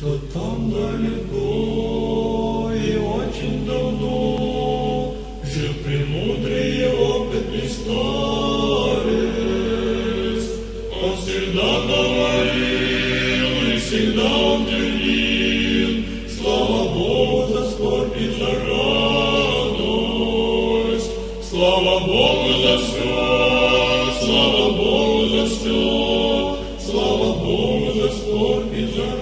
Где-то там далеко и очень давно Жил премудрый и опытный старец. Он всегда говорил и всегда он твердил, Слава Богу за скорбь и за радость, Слава Богу за все, слава Богу за все, слава Богу за скорбь и за радость.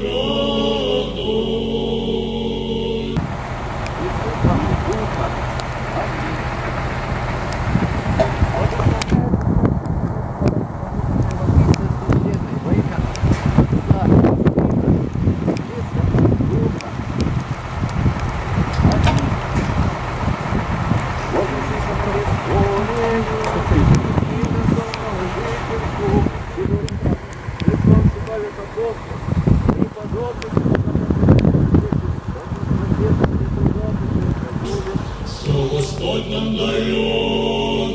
Все Господь нам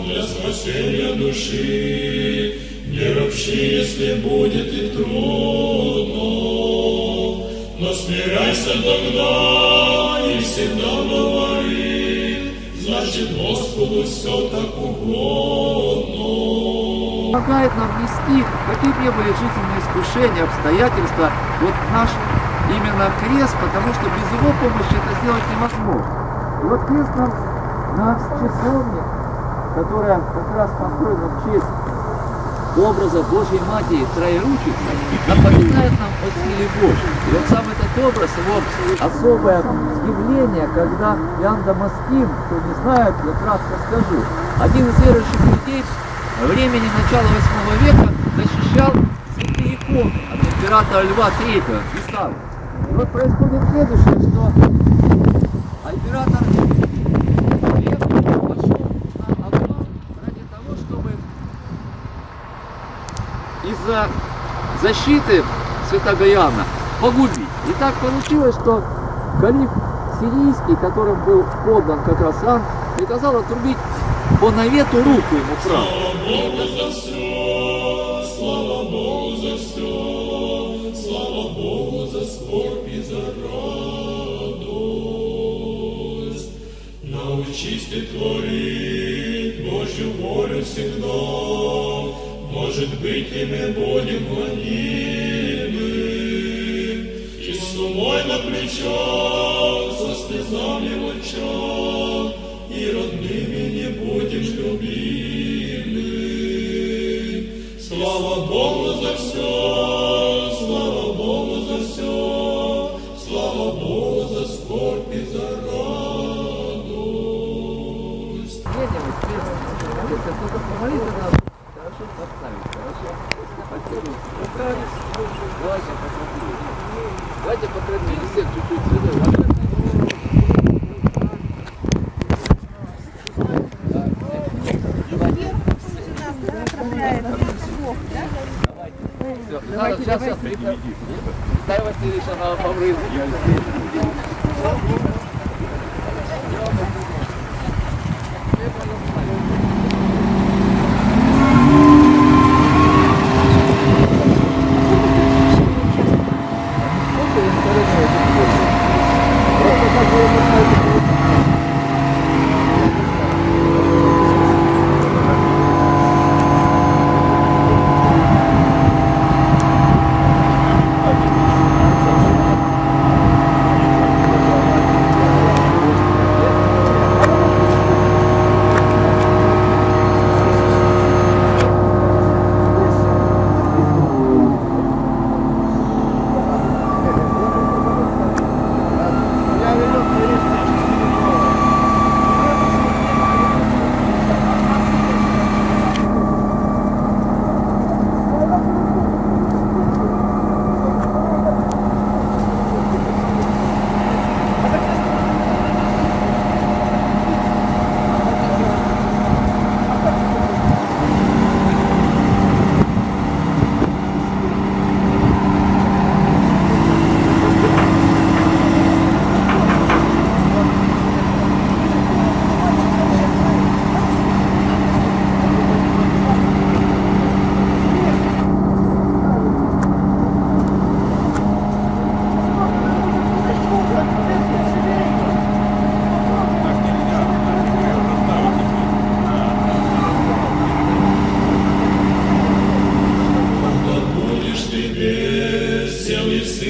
для спасения души. Не ропщи, если будет и трудно, но смиряйся тогда и всегда говори, значит Господу все так угодно. помогает нам нести, какие бы ни были жизненные искушения, обстоятельства, вот наш именно крест, потому что без его помощи это сделать невозможно. И вот крест нам на часовне, которая как раз построена в честь образа Божьей Матери Троеручицы, напоминает нам о силе Божьей. И вот сам этот образ, его особое явление, когда Иоанн Дамаскин, кто не знает, я кратко скажу, один из верующих людей времени начала 8 века защищал святые иконы от императора Льва III, писал. И вот происходит следующее, что император из-за защиты святого Иоанна погубить. И так получилось, что калиф сирийский, которым был поддан как раз Иоанн, приказал отрубить по навету руку ему правую. Слава Богу за все, слава Богу за скорбь и радость. Научись ты творить Божью волю всегда, может быть, и мы будем гонимы. И с умой на плечах, со слезами в очах, и родными не будем любимы. Слава Богу за все, Все, надо, сейчас, сейчас, Дай Васильевич, она побрызгает. будешь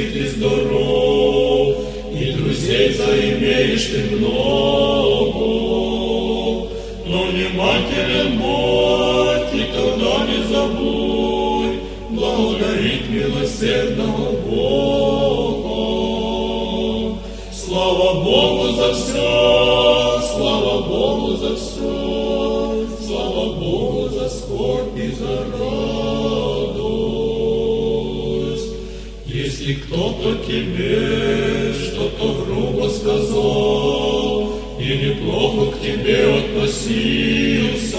сыт и здоров, и друзей заимеешь ты много. Но не матери мать, никогда не забудь, благодарить милосердного Бога. Слава Богу за все, слава Богу за все, слава Богу за скорбь и за радость. Если кто-то тебе что-то грубо сказал или плохо к тебе относился,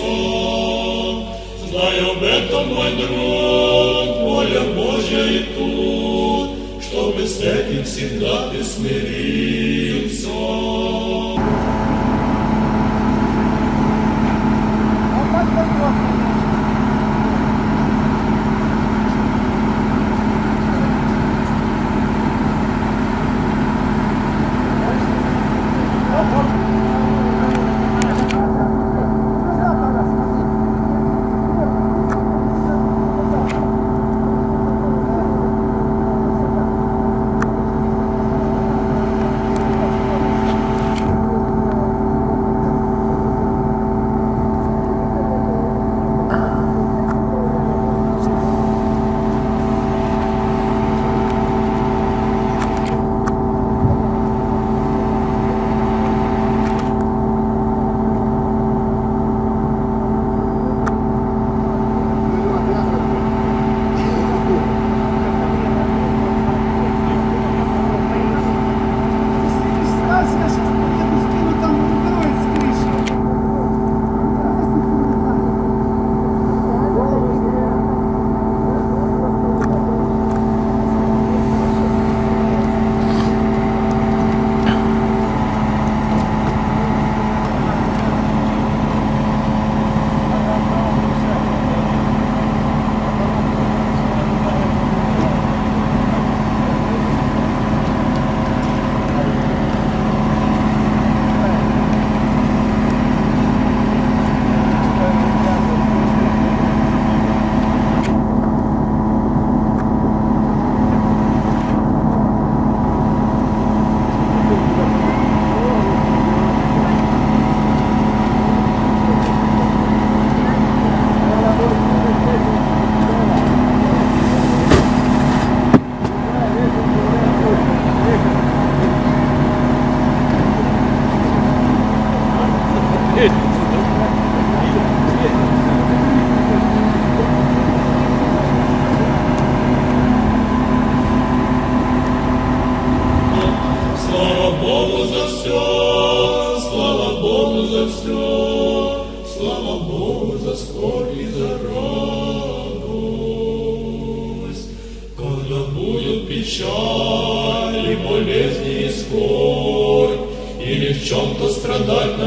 знай об этом, мой друг, воля Божья и тут, чтобы с этим всегда ты смирился.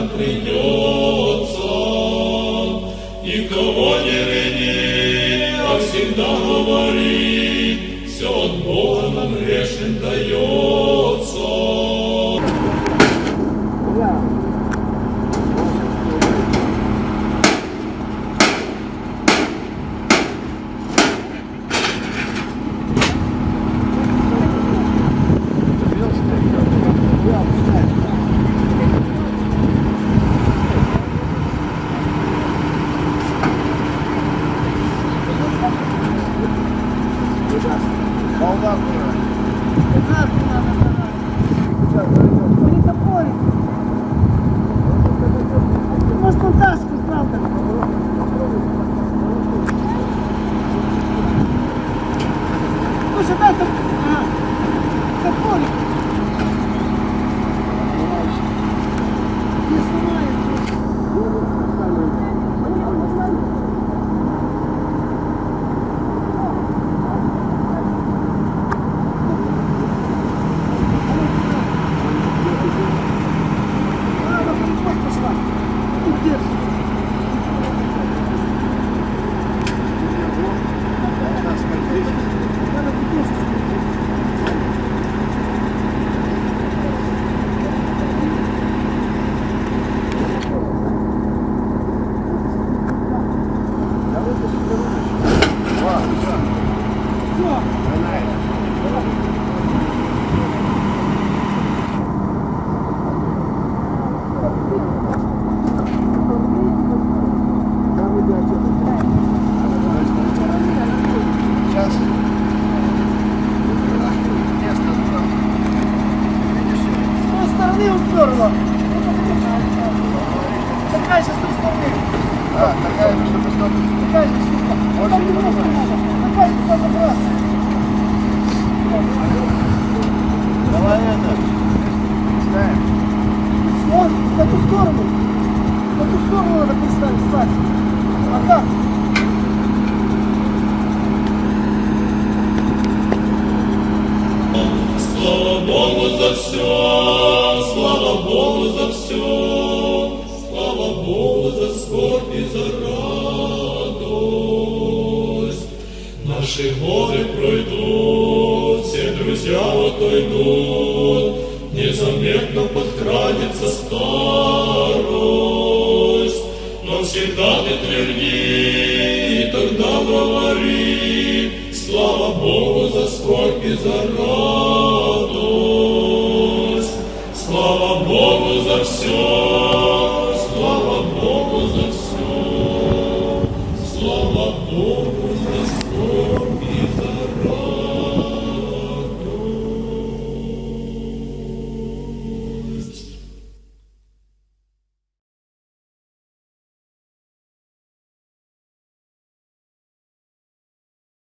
Нам придется, никого не вини, а всегда говори, все от Бога нам грешным дается. Здорово. Такая же с той стороны. А, такая же, что Такая же штука. Ну, немножко надо. Такая же надо забраться. Давай это. Ставим. Что? На ту сторону. На ту сторону надо представить, стать. А как? Слава Богу за все, слава Богу за все, слава Богу за скорбь и за радость. Наши годы пройдут, все друзья отойдут, незаметно подкрадется старость. Но всегда ты тверди, и тогда говори, слава Богу за скорбь и за радость. Богу за все,